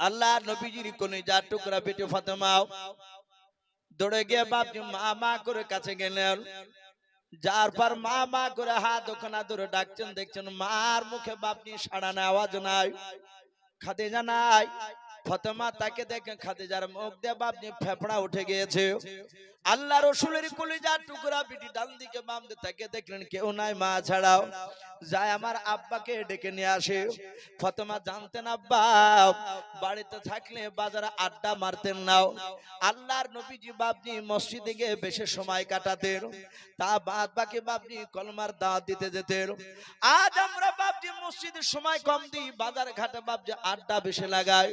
আল্লাহ নবীজির কোনে যা টুকরা পেটে ফাতেমাও। দৌড়ে গিয়ে বাপজি মা মা করে কাছে গেলেন। যার পর মা মা করে হাত ওখানা ধরে ডাকছেন, দেখছেন মার মুখে বাপনি সাড়া না আওয়াজ নাই। খাতে জানাই ফতেমা তাকে দেখে যার মুখ দিয়ে বাপনি ফেফড়া উঠে গিয়েছে। আল্লাহ রসুলের কলিজা টুকরা বিটি ডান দিকে বাম দিকে তাকে দেখলেন, কেউ নাই মা ছাড়াও। যায় আমার আব্বাকে ডেকে নিয়ে আসে। ফতেমা, জানতেন আব্বা, বাড়িতে থাকলে বাজারে আড্ডা মারতেন নাও আল্লাহর নবীজি বাপনি মসজিদে গিয়ে বেশি সময় কাটাতেন। তা বাদ বাকি বাপনি কলমার দাওয়াত দিতে যেতেন। আজ আমরা বাপজি মসজিদের সময় কম দিই, বাজার ঘাটে বাপজি আড্ডা বেশি লাগাই।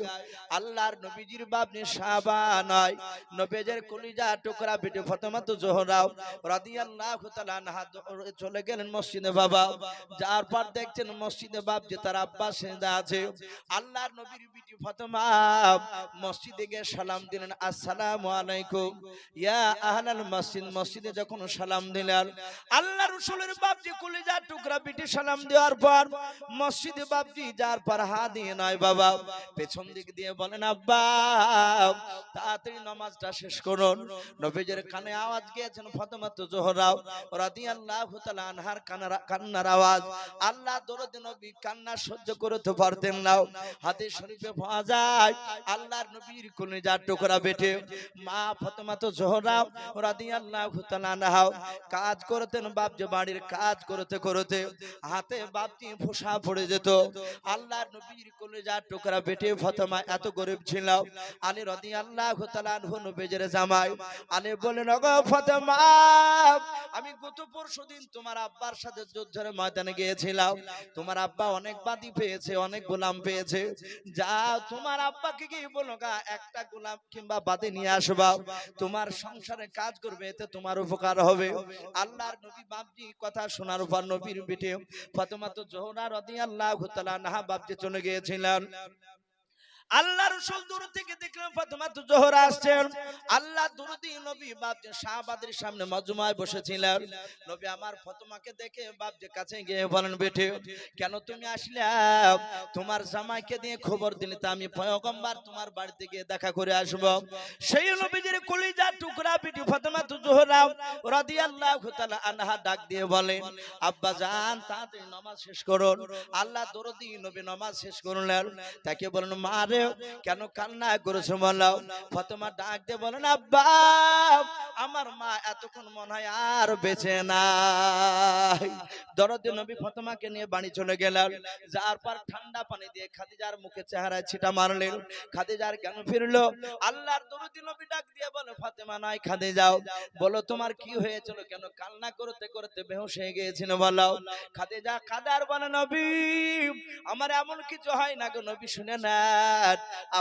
আল্লাহর নবীজির বাপনি সাবা নয় নবীজের কলিজা টুকরা বেটে ফতেমা তো জোহরাও রাদিয়াল্লাহু তাআলা আনহা চলে গেলেন মসজিদে বাবা। যার পর দেখছেন মসজিদে বাপ যে তার আব্বা সেজদা আছে। আল্লাহর নবীর বিটি ফাতেমা মসজিদে গিয়ে সালাম দিলেন, আসসালামু আলাইকুম। ইয়া আহলাল মসজিদ, মসজিদে যখন সালাম দিলেন আল্লাহ রসুলের বাপজি কলিজা টুকরা বিটি সালাম দেওয়ার পর মসজিদে বাপজি যার পর হা দিয়ে নয় বাবা। পেছন দিক দিয়ে বলেন, আব্বা, তাড়াতাড়ি নামাজটা শেষ করুন। নবীজের কানে আওয়াজ গিয়েছেন ফাতেমা তো জোহরাও। রাদিয়াল্লাহু তাআলা আনহার কান্নার আওয়াজ। আল্লাহ দরদ নবী কান্না সহ্য করতে পারতেন না। হাদিস শরীফে পাওয়া যায়, আল্লাহর নবীর কলিজা টুকরা বেটে মা ফাতেমা তো জোহরাও রাদিয়াল্লাহু তাআলা আনহা কাজ করতেন, বাপজি বাড়ির কাজ করতে করতে। হাতে বাপজি ফোসা পড়ে যেত। আল্লাহর নবীর কলিজা টুকরা বেটে ফাতেমা এত গরিব ছিল। আলী রাদিয়াল্লাহু তাআলা আনহু নবীজের জামাই। আলী আমি গত পরশুদিন তোমার আব্বার সাথে যুদ্ধের ময়দানে গিয়েছিলাম। তোমার আব্বা অনেক বাদী পেয়েছে, অনেক গোলাম পেয়েছে। যা, তোমার আব্বাকে বলো, গা, একটা গোলাম কিংবা বাদী নিয়ে তোমার সংসারে কাজ করবে, এতে তোমার উপকার হবে। আল্লাহর নবী বাপজি কথা শোনার উপর নবীর বেটে ফাতেমা তো জোহরা রাদিয়াল্লাহু তাআলা নাহা বাপজি চলে গিয়েছিলেন। আল্লাহ রসুল দূর থেকে দেখলাম ফাতেমা তো জোহরা আসছেন। আল্লাহ দুরুদি নবী বাপজি শাহবাদের সামনে মজমায় বসেছিলেন। নবী আমার ফাতেমাকে দেখে বাপজি কাছে গিয়ে বলেন বেটে কেন তুমি আসলে? তোমার জামাইকে দিয়ে খবর দিলে তা আমি পয়গম্বর তোমার বাড়িতে গিয়ে দেখা করে আসব। সেই নবীজির কলিজা টুকরা বিটি ফাতেমা তো জোহরা রাদিয়াল্লাহু তাআলা আনহা ডাক দিয়ে বলেন, আব্বা জান, তাড়াতাড়ি নামাজ শেষ করুন। আল্লাহ দরদি নবী নামাজ শেষ করলেন। তাকে বলেন, মা রে কেন কান্না করেছ বলো? ফাতেমা ডাক দিয়ে বলেন, আব্বা, আমার মা এতক্ষণ মনে হয় আর বেঁচে নাই। দরদি নবী ফাতেমাকে নিয়ে বাড়ি চলে গেলেন। যার পর ঠান্ডা পানি দিয়ে খাদিজার মুখে চেহারায় ছিটা মারলেন। খাদিজার জ্ঞান ফিরলো? আল্লাহর দরদি নবী ডাক দিয়ে বলে, ফাতেমা নাই খাদে যাও বলো, তোমার কি হয়েছিল? কেন কান্না করতে করতে বেহুশ হয়ে গিয়েছিল বলো? খাদে যা কাদার বলে, নবী, আমার এমন কিছু হয় না গো, নবী শুনে না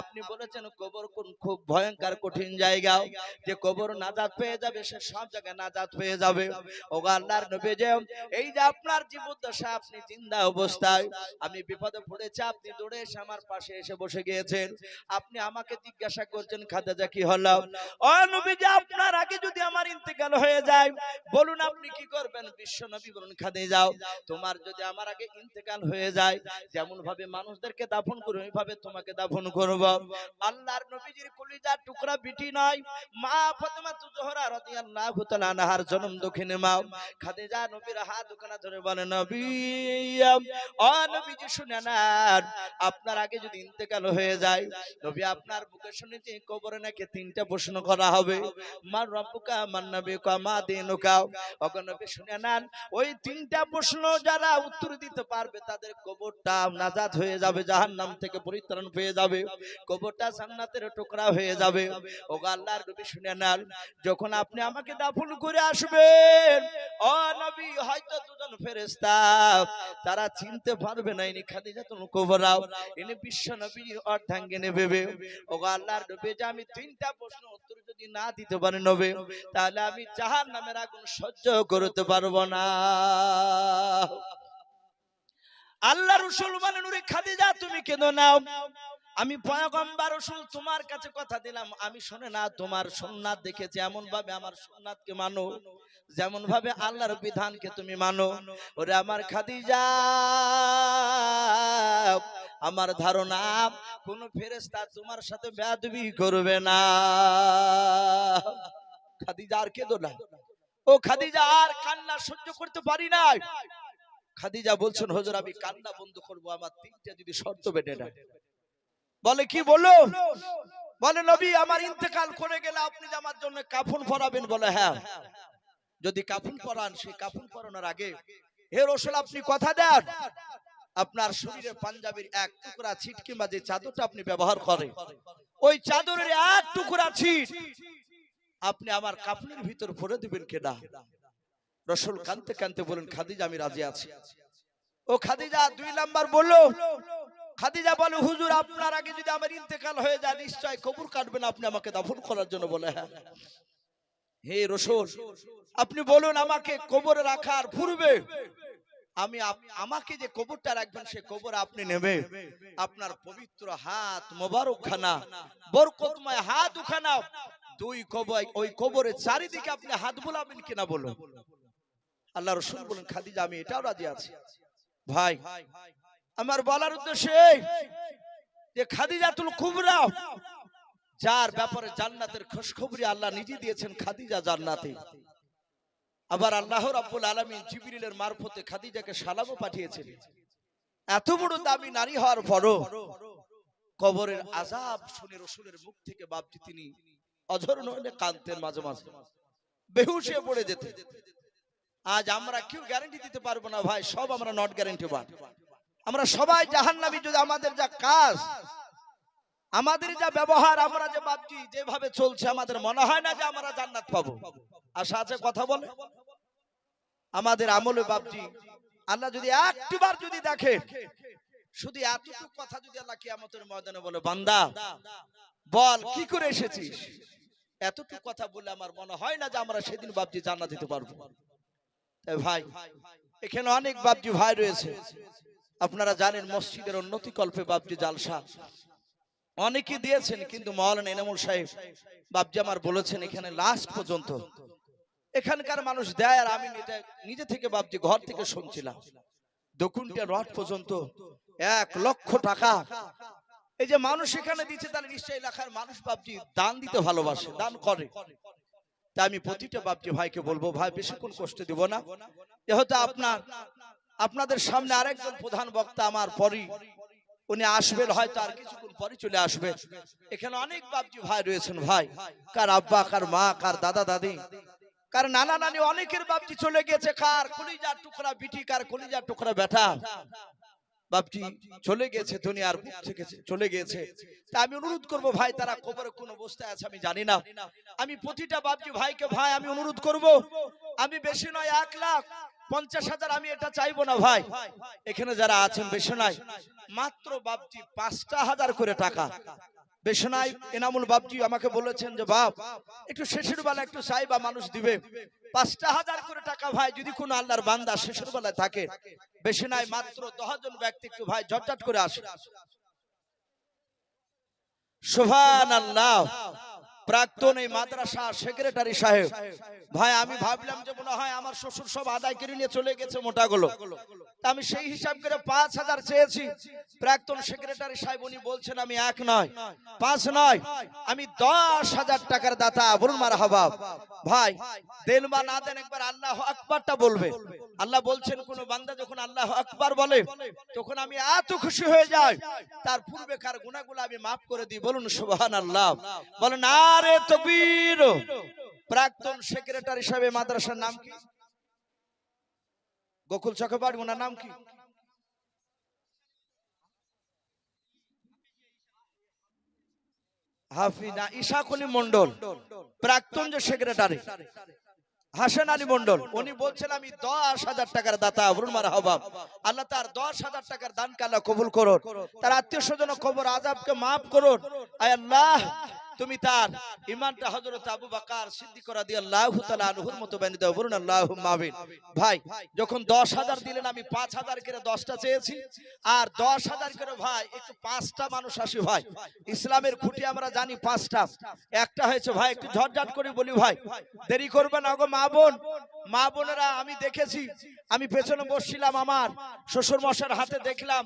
আপনি বলেছেন কবর কোন খুব ভয়ঙ্কর কঠিন জায়গা যে কবর নাজাত পেয়ে যাবে, সে সব জায়গায় নাজাত পেয়ে যাবে। ও আল্লাহর নবী যে, এই যে আপনার জীবদ্দশা আপনি জিন্দা অবস্থায়, আমি বিপদে পড়েছি, আপনি দৌড়ে এসে আমার পাশে এসে বসে গিয়েছেন। আপনি আমাকে জিজ্ঞাসা করছেন, খাদেজা কি হলো? ও নবীজি আপনার আগে যদি আমার ইন্তেকাল হয়ে যায়, বলুন আপনি কি করবেন? বিশ্ব নবী বলুন খাদে যাও তোমার যদি আমার আগে ইন্তেকাল হয়ে যায় যেমন ভাবে মানুষদেরকে দাফন করো, ওইভাবে তোমাকে দাফন করব। আল্লাহর নবীজির কলিজা টুকরা বিটি নয়। মা ফাতেমা জোহরা রাদিয়াল্লাহু তাআলা আনহার জন্ম দক্ষিণে মা। খাদিজা নবীর হাত ওখানে ধরে বলে, নবী ও নবীজি শুনে নেন, আপনার আগে যদি ইন্তেকাল হয়ে যায়, নবী আপনার মুখে শুনেছি কবরে নাকি তিনটা প্রশ্ন করা হবে। মার রব্বুকা মান নবীকা, মা দিনুকা। ওগো নবী শুনে নেন, ওই তিনটা প্রশ্ন যারা উত্তর দিতে পারবে, তাদের কবরটা নাজাত হয়ে যাবে, জাহান্নাম থেকে পরিত্রাণ পেয়ে যাবে। কবরটা জান্নাতের টুকরা হয়ে যাবে। ওগো আল্লাহর নবী শুনে নেন, যখন আপনি আমাকে দাফন করে আসবেন, ও নবী, হয়তো দুজন ফেরেশতা, তারা চিনতে পারবে না, ইনি খাদিজাতুল কুবরা, ইনি বিশ্ব নবীর অর্ধাঙ্গিনী ভেবে। ওগো আল্লাহর নবী, যে আমি তিনটা প্রশ্ন উত্তর যদি না দিতে পারি নবে, তাহলে আমি জাহান নামের আগুন সহ্য করতে পারব না। আল্লাহ রসুল মানে খাদিজা, তুমি কেন নাও আমি পয়গম্বর রসুল, তোমার কাছে কথা দিলাম। আমি শুনে না, তোমার সোননাথ দেখেছি এমন ভাবে আমার সোননাথকে মানো যেমন ভাবে আল্লাহর বিধানকে তুমি মানো। ওরে আমার খাদিজা, আমার ধারণা, কোন ফেরেশতা তোমার সাথে বেয়াদবি করবে না। খাদিজা আর কেঁদো না। ও খাদিজা, আর কান্না সহ্য করতে পারি না খাদিজা বলছেন, হজর, আমি কান্না বন্ধ করব, আমার তিনটা যদি শর্ত বেটে না বলে কি বলো বলে নবী আমার ইন্তেকাল করে গেলে আপনি যে আমার জন্য কাফন পরাবেন বলে হ্যাঁ। যদি কাফন পরান সেই কাফন পরানোর আগে হে রসুল আপনি কথা দেন। আপনার শরীরে পাঞ্জাবির এক টুকরা ছিট কিংবা যে চাদরটা আপনি ব্যবহার করেন ওই চাদরের এক টুকরা ছিট আপনি আমার কাফনের ভিতর ভরে দিবেন কেনা? রসুল কানতে কানতে বলেন খাদিজা আমি রাজি আছি। ও খাদিজা দুই নাম্বার বলল খাদিজা বলে, হুজুর, আপনার আগে যদি আমার ইন্তেকাল হয়ে যায়, নিশ্চয় কবর কাটবেন আপনি আমাকে দাফন করার জন্য বলে হ্যাঁ। হে রসুল, আপনি বলুন আমাকে কবরে রাখার পূর্বে আমি আমাকে যে কবরটা রাখবেন, সে কবর আপনি নেবে। আপনার পবিত্র হাত মোবারক খানা বরকতময় হাত উখানা দুই কবর, ওই কবরের চারিদিকে আপনি হাত বুলাবেন কিনা বলুন। আল্লাহ রসুল বলেন খাদিজা, আমি এটাও রাজি আছি। ভাই আমার বলার উদ্দেশ্য যে খাদিজাতুল কুবরা, যার ব্যাপারে জান্নাতের খোঁজখবরি আল্লাহ নিজে দিয়েছেন খাদিজা জান্নাতে। আবার আল্লাহ রাব্বুল আলামিন জিবরিলের মারফতে খাদিজাকে সালামও পাঠিয়েছিলেন এত বড় দামি নারী হওয়ার পরও কবরের আজাব শুনে রসুলের মুখ থেকে বাপজি তিনি অঝর নইলে কাঁদতেন মাঝে মাঝে। বেহুশ পড়ে যেতে। আজ আমরা কেউ গ্যারান্টি দিতে পারব না ভাই, সব আমরা নট গ্যারান্টি পান আমরা সবাই জাহান্নাবী যদি আমাদের যা কাজ, আমাদের যা ব্যবহার, আমরা যে ভাবছি, যেভাবে চলছে, আমাদের মনে হয় না যে আমরা জান্নাত পাবো। আশা আছে কথা বলে? আমাদের আমলে ভাবছি, আল্লাহ যদি একটিবার যদি দেখে, শুধু এতটুকু কথা যদি আল্লাহ কিয়ামতের ময়দানে বলে, বান্দা, বল, কি করে এসেছিস? এতটুকু কথা বলে আমার মনে হয় না যে আমরা সেদিন ভাবছি জান্নাত দিতে পারব। ভাই, এখানে অনেক বাপজি ভাই রয়েছে। আপনারা জানেন মসজিদের উন্নতি কল্পে বাবজি জালসা। অনেকে দিয়েছেন, কিন্তু মৌলানা এনামুল সাহেব বাবজি আমার বলেছেন এখানে লাস্ট পর্যন্ত। এখানকার মানুষ দেয় আর আমি নিজে থেকে বাবজি ঘর থেকে শুনছিলাম। দকুনটা রড পর্যন্ত এক লক্ষ টাকা। এই যে মানুষ এখানে দিচ্ছে, তাহলে নিশ্চয়ই এলাকার মানুষ বাবজি দান দিতে ভালোবাসে, দান করে। তা আমি প্রতিটা বাপজি ভাইকে বলব, ভাই বেশিক্ষণ কষ্ট দিব না। যেহেতু আপনার আপনাদের সামনে আরেকজন প্রধান বক্তা আমার পরই। উনি আসবেন, হয়তো আর কিছুক্ষণ পরে চলে আসবে। এখানে অনেক বাপজি ভাই রয়েছেন ভাই। কার আব্বা, কার মা, কার দাদা, দাদি। কার নানা, নানি, অনেকের বাপজি চলে গেছে। কার কলিজার টুকরা বিটি, কার কলিজার টুকরা বেটা বাপজি চলে গেছে, দুনিয়ার বুক থেকে চলে গেছে। তা আমি অনুরোধ করব ভাই, তারা কবরে কোন অবস্থায় আছে আমি জানি না। আমি প্রতিটা বাপজি ভাইকে ভাই, আমি অনুরোধ করব। আমি বেশি নয়, এক লাখ। পঞ্চাশ হাজার, আমি এটা চাইব না ভাই। এখানে যারা আছেন বেশি নয় মাত্র বাপজি পাঁচটা হাজার করে টাকা। বেশি নাই এনামুল বাপজি আমাকে বলেছেন যে, বাপ, একটু শেষের বেলা একটু চাইবা মানুষ দিবে। পাঁচটা হাজার করে টাকা ভাই, যদি কোনো আল্লাহর বান্দা শেষের বেলায় থাকে বেশি নাই মাত্র দশজন ব্যক্তি একটু ভাই জটজট করে আসে। সুভান আল্লাহ প্রাক্তন এই মাদ্রাসা সেক্রেটারি সাহেব। ভাই, আমি ভাবলাম যে মনে হয় আমার শ্বশুর সব আদায় করে নিয়ে চলে গেছে মোটাগুলো। আমি সেই হিসাব করে পাঁচ হাজার চেয়েছি। প্রাক্তন সেক্রেটারি সাহেব, উনি বলছেন, আমি এক নয়, পাঁচ নয়, আমি দশ হাজার টাকার দাতা, বলুন মার হবাব ভাই দেন বা না দেন একবার আল্লাহ আকবরটা বলবে। আল্লাহ বলছেন, কোন বান্দা যখন আল্লাহ আকবার বলে, তখন আমি এত খুশি হয়ে যাই। তার পূর্বেকার গুণাগুলো আমি মাফ করে দিই। বলুন সুবহান আল্লাহ বলেন, আরে তকবীর! প্রাক্তন সেক্রেটারি সাহেব মাদ্রাসার নাম কি? গোকুল চক্রবর্তী, ওনার নাম কি? হাফিনা ইশাকুলি মন্ডল প্রাক্তন যে সেক্রেটারি। হাসান আলী মন্ডল উনি বলছেন, আমি দশ হাজার টাকার দাতা অরুণ মার হবাব। আল্লাহ তার দশ হাজার টাকার দান কালা কবুল করুন। তার আত্মীয় স্বজন খবর আজাবকে মাফ করুন। আয় আল্লাহ তুমি তার ইমানটা হযরত আবু বকর সিদ্দিক রাদিয়াল্লাহু তাআলা আনহুর মতো বানিয়ে দাও, বলুন আল্লাহুম্মা আমিন ভাই, যখন 10000 দিলেন, আমি 5000 করে 10টা চেয়েছি। আর 10000 করে ভাই, একটু পাঁচটা মানুষ আসি ভাই। ইসলামের খুঁটি আমরা জানি পাঁচটা। একটা হয়েছে ভাই, একটু ঝটঝট করে বলি ভাই। দেরি করবে না গো মা বোন। মা বোনেরা, আমি দেখেছি, আমি পেছনে বসছিলাম আমার। শ্বশুর মশার হাতে দেখলাম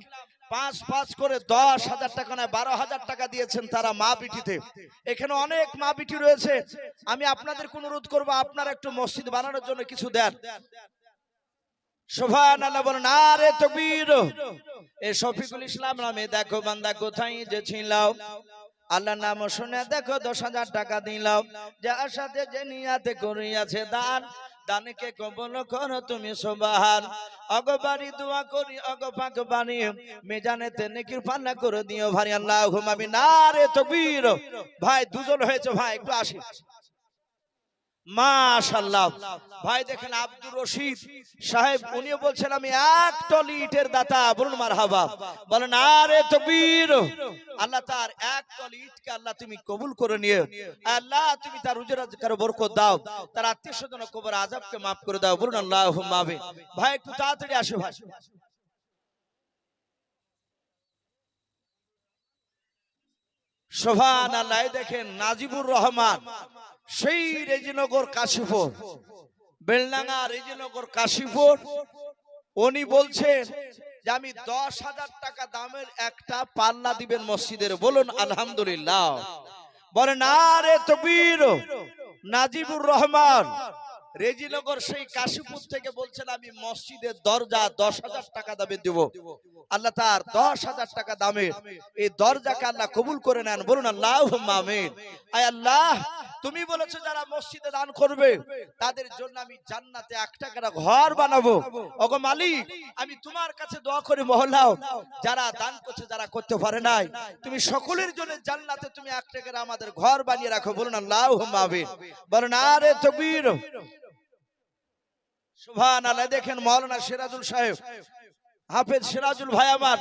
পাঁচ পাঁচ করে দশ হাজার টাকা নয়, বারো হাজার টাকা দিয়েছেন তারা মা বিটিতে এখানে অনেক মা বিটি রয়েছে। আমি আপনাদের অনুরোধ করব, আপনারা একটু মসজিদ বানানোর জন্য কিছু দেন। আল্লাহ এ ইসলাম দেখো বান্দা কোথায় যে নাম শুনে, দেখো দশ হাজার টাকা দিলাম। যার সাথে যে নিয়াতে করিয়াছে দান দানকে কবল করো তুমি সোবাহান। অগবাড়ি দোয়া করি অগপাক বাণী। মেজানে তেনে কৃপানা করে দিও ভারি আল্লাহ ঘুমাবি না রে তকবীর। ভাই, দুজন হয়েছে ভাই, একটু আসি। মাশাল্লাহ ভাই দেখেন আব্দুর রশিদ সাহেব বলছেন, আমি এক টলি ইটের দাতা, বলুন মারহাবা। বলেন, আরে তকবীর, আল্লাহ তার এক টলি ইটকে আল্লাহ তুমি কবুল করে নিয়ে আল্লাহ তুমি তার রুজি রোজগার বরকত দাও। তার আত্মীয় স্বজন কবর আযাবকে maaf করে দাও। বলুন, আল্লাহুম্মা আমিন। ভাই, একটু তাড়াতাড়ি আসো, ভাই। সোভান আল্লাহ দেখেন, নাজিবুর রহমান। সেই রেজিনগর কাশীপুর, বেলডাঙ্গা রেজিনগর কাশীপুর। উনি বলছেন যে আমি দশ হাজার টাকা দামের একটা পাল্লা দিবেন মসজিদের। বলুন, আলহামদুলিল্লাহ। বলেন, আরে তবির নাজিবুর রহমান রেজিনগর সেই কাশীপুর থেকে বলছেন, আমি মসজিদের দরজা দশ হাজার টাকা দামে দেব। আল্লাহ তার দশ হাজার টাকা দামের এই দরজাকে আল্লাহ কবুল করে নেন। বলুন আল্লাহ আল্লাহ, তুমি বলেছ যারা মসজিদে দান করবে, তাদের জন্য আমি জান্নাতে এক টাকার ঘর বানাবো। ওগো মালিক, আমি তোমার কাছে দোয়া করে মহল্লাও যারা দান করছে, যারা করতে পারে নাই। তুমি সকলের জন্য জান্নাতে তুমি এক টাকার আমাদের ঘর বানিয়ে রাখো। বলুন আল্লাহ আমিন। বলুন, আরে তকবীর। সুবহান আল্লাহ দেখেন মৌলানা সিরাজুল সাহেব। হাফেজ সিরাজুল ভাই আমার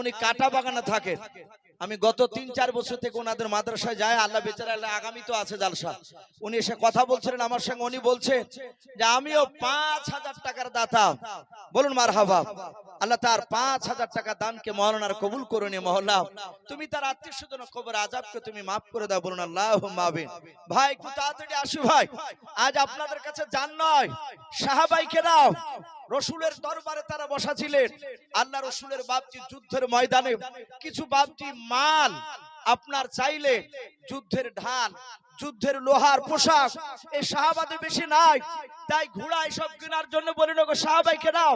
উনি কাটা বাগানে থাকেন। আমি গত তিন, চার বছর থেকে ওনাদের মাদ্রাসায় যায় আল্লাহ বেচারা আল্লাহ আগামী তো আছে জালসা। উনি এসে কথা বলছিলেন আমার সঙ্গে, উনি বলছেন যে আমিও পাঁচ হাজার টাকার দাতা। বলুন মার হাবা আল্লাহ তার পাঁচ হাজার টাকা দানকে মহলানার কবুল করে নিয়ে, মহল্লা। তুমি তার আত্মীয় স্বজন খবর আজাবকে তুমি মাফ করে দাও, বলুন আল্লাহ মাবিন ভাই, একটু তাড়াতাড়ি আসি, ভাই। আজ আপনাদের কাছে জান নয়, সাহাবাইকে দাও। রসুলের দরবারে তারা বসা ছিলেন। আল্লাহ রসুলের বাপজি যুদ্ধের ময়দানে কিছু বাপজি মাল আপনার চাইলে, যুদ্ধের ঢাল, যুদ্ধের লোহার পোশাক এই সাহাবাদে বেশি নাই। তাই ঘোড়া এসব কেনার জন্য বলি গো সাহাবাইকে দাও,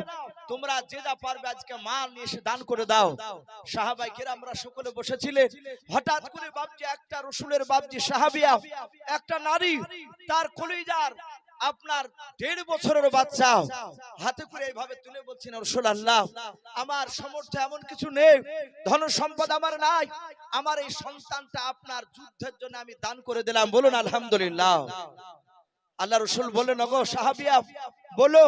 তোমরা যে যা পারবে আজকে মাল নিয়ে এসে দান করে দাও। সাহাবাইকে আমরা সকলে বসেছিলেন হঠাৎ করে বাপজি, একটা রসুলের বাপজি, সাহাবিয়া, একটা নারী, তার কলিজার আপনার দেড় বছরের বাচ্চা, হাতে করে এইভাবে তুলে বলছেন রসুল আল্লাহ, আমার সমর্থ এমন কিছু নেই ধন সম্পদ আমার নাই, আমার এই সন্তানটা আপনার যুদ্ধের জন্য আমি দান করে দিলাম। বলুন, আলহামদুলিল্লাহ। আল্লাহ রসুল বলেন ওগো সাহাবিয়া, বলো,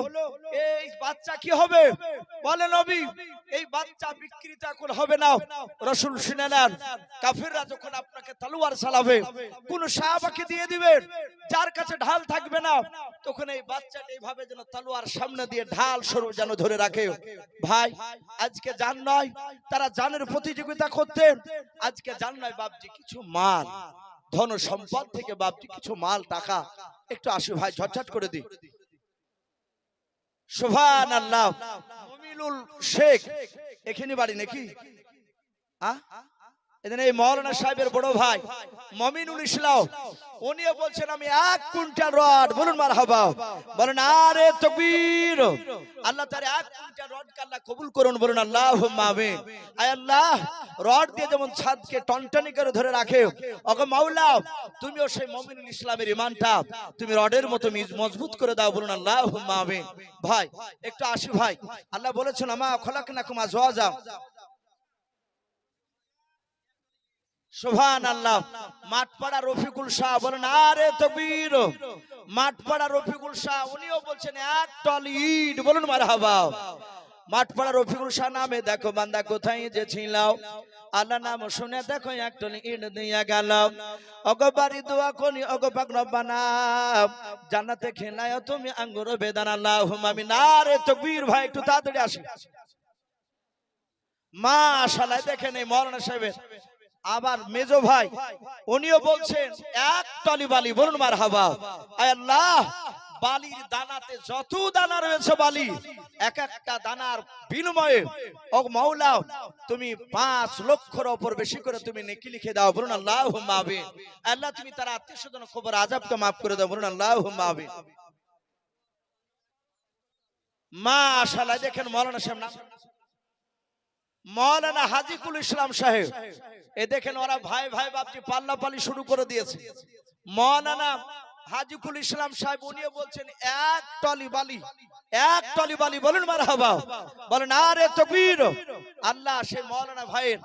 এই বাচ্চা কি হবে? বলে, নবী, এই বাচ্চা বিকৃত এখন হবে না। রসুল শুনে নেন, কাফিররা যখন আপনাকে তালুয়ার চালাবে, কোন সাহাবাকে দিয়ে দিবেন? যার কাছে ঢাল থাকবে না, তখন এই বাচ্চাটা এইভাবে যেন তলোয়ার সামনে দিয়ে ঢাল স্বরূপ যেন ধরে রাখে। ভাই, আজকে জান নয়, তারা জানের প্রতিযোগিতা করতেন। আজকে জান নয়, বাপজি, কিছু মাল, ধন সম্পদ থেকে বাপজি, কিছু মাল, টাকা। একটু আসি ভাই, ঝটঝট করে দি সুভান আল্লাহ মমিনুল শেখ, এখানে বাড়ি নাকি? আহ এদিন এই মৌলানা সাহেবের বড় ভাই, মমিনুল ইসলাম, উনিও বলছেন, আমি এক কুইন্টাল রড, বলুন মার হাবা বলেন, আরে তকবীর, আল্লাহ তার এক কুইন্টাল রড আল্লাহ কবুল করুন, বলুন আল্লাহ আমিন। আয় আল্লাহ, রড দিয়ে যেমন ছাদকে টনটনি করে ধরে রাখে, ওগো মাওলা তুমিও সেই মমিনুল ইসলামের ইমানটা, তুমি রডের মতো মিজ- মজবুত করে দাও, বলুন আল্লাহ আমিন। ভাই, একটু আসি, ভাই। আল্লাহ বলেছেন, আমা খলাকনাকুম আজওয়াজা। সোভান আল্লাহ মাঠপাড়া রফিকুল শাহ বলেন, আরে তকবীর। মাঠপাড়া রফিকুল শাহ, উনিও বলছেন এক টল ইট বলুন, মারহাবা। মাঠপাড়া রফিকুল শাহ নামে, দেখো বান্দা, কোথায় যে ছিলাও আল্লাহ নাম শুনে দেখো একটনি ইট দিয়া গেল অগো বাড়ি দোয়া করি, অগো পাক রব্বানা। জান্নাতে খেলায় তুমি আঙ্গুর বেদান। আল্লাহ আমি না রে তকবীর ভাই, একটু তাড়াতাড়ি আসি মা শালায় দেখেন এই মৌলানা সাহেবের আবার মেজো ভাই, উনিও বলছেন, এক টলি বালি, বলুন মার হাবা আল্লাহ, বালির দানাতে যত দানা রয়েছে বালি, এক একটা দানার বিনিময়ে, ও মাওলা, তুমি পাঁচ লক্ষর ওপর বেশি করে তুমি নেকি লিখে দাও, বলুন আল্লাহ মাবিন আল্লাহ, তুমি তার আত্মীয় স্বজন খবর আজাবকে মাফ করে দাও, বলুন আল্লাহ মাবিন মা শালা দেখেন মৌলানা সাহেব নাম মৌলানা হাজিকুল ইসলাম সাহেব এ দেখেন ওরা ভাই ভাই বাপজি পাল্লা পালি শুরু করে দিয়েছে। মৌলানা হাজিকুল ইসলাম সাহেব, উনিও বলছেন, এক টলি বালি, এক টলি বালি, বলুন মার হাবা বলেন, আরে তকবীর, আল্লাহ সেই মৌলানা ভাইয়ের,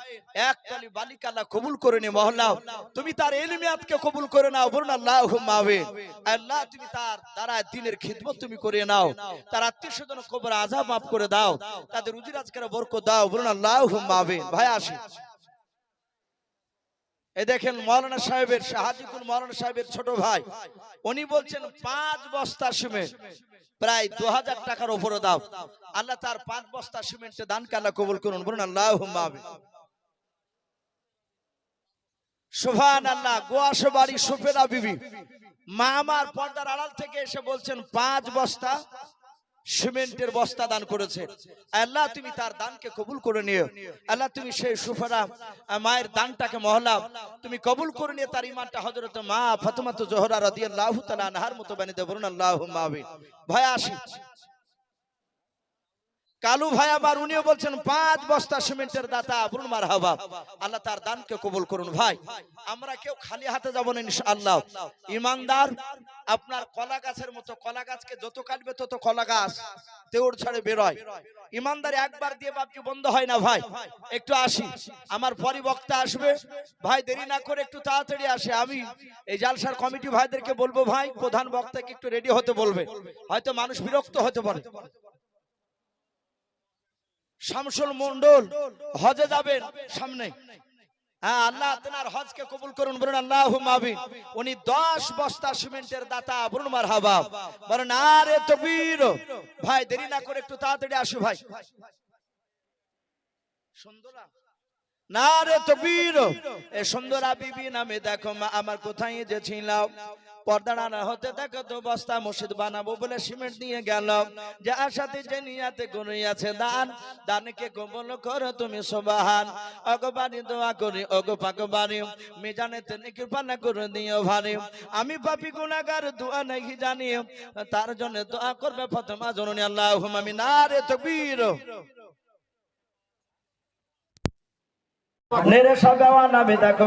এক টলি বালিকে আল্লাহ কবুল করে নে মহল্লা তুমি তার এলিমিয়াতকে কবুল করে নাও, বলুন আল্লাহ মাবে আল্লাহ, তুমি তার দ্বারা দিনের খিদমত তুমি করে নাও। তার আত্মীয় স্বজন কবর আজাব মাফ করে দাও। তাদের রুজি রাজকের বরকত দাও, বলুন আল্লাহ মাবে ভাই, আসি। দেখেন সাহেবের, শাহাজিকুল সাহেবের ছোট ভাই, উনি বলছেন পাঁচ বস্তা সিমেন্ট, প্রায় দু হাজার টাকার দাও আল্লাহ তার পাঁচ বস্তা সিমেন্টে দান কবুল করুন, বলুন আল্লাহ আল্লাহ বাড়ি সুফেরা বিবি। পর্দার আড়াল থেকে এসে বলছেন পাঁচ বস্তা সিমেন্টের বস্তা দান করেছে। আল্লাহ তুমি তার দানকে কবুল করে নিও। আল্লাহ তুমি সেই সুফারা মায়ের দানটাকে মহলা তুমি কবুল করে নিয়ে তার ইমানটা হজরত মা ফাতেমা তো জোহরা রাদিয়াল্লাহু তাআলা আনহার মতো বানিয়ে দেব বলুন আল্লাহুম্মা আমিন। ভাই আসি। কালু ভাই আবার উনিও বলছেন, পাঁচ বস্তা সিমেন্টের দাতা, বলুন মার হাবা আল্লাহ তার দানকে কবুল করুন ভাই। আমরা কেউ খালি হাতে যাব না ইনশাআল্লাহ। ইমানদার, আপনার কলা গাছের মতো, কলা গাছকে যত কাটবে তত কলা গাছ তেউর ছাড়ে বেরোয়। ইমানদার একবার দিয়ে বাপকে বন্ধ হয় না ভাই। একটু আসি, আমার পরি বক্তা আসবে। ভাই, দেরি না করে একটু তাড়াতাড়ি আসে। আমি এই জালসার কমিটি ভাইদেরকে বলব ভাই, প্রধান বক্তাকে একটু রেডি হতে বলবে। হয়তো মানুষ বিরক্ত হতে পারে। শামসুল মন্ডল, হজে যাবেন সামনে। হ্যাঁ আল্লাহ হজকে কবুল করুন, বলুন আল্লাহ উনি দশ বস্তা সিমেন্টের দাতা, বলুন মার হাবা আরে ভাই, দেরি না করে একটু তাড়াতাড়ি আসো, ভাই। সুন্দরা না রে তকবীর। এ সুন্দরা বিবি নামে দেখো, মা, আমার কোথায় যে ছিলাম? পর্দা না হতে তো বস্তা মসজিদ বানাবো বলে সিমেন্ট নিয়ে গেল। যে নিয়াতে আছে দান, দানকে কবল করো তুমি অগবানি দোয়া করি, অগ পাকবানি মিজানে তেনে কৃপা করে দিও ভারি। আমি পাপি গুনাহগার, দোয়া নাকি জানি, তার জন্য দোয়া করবে ফাতেমা জননী। আল্লাহুম্মা আমিন, নারে তাকবীর। নেরে সাগাওয়া নামে দেখো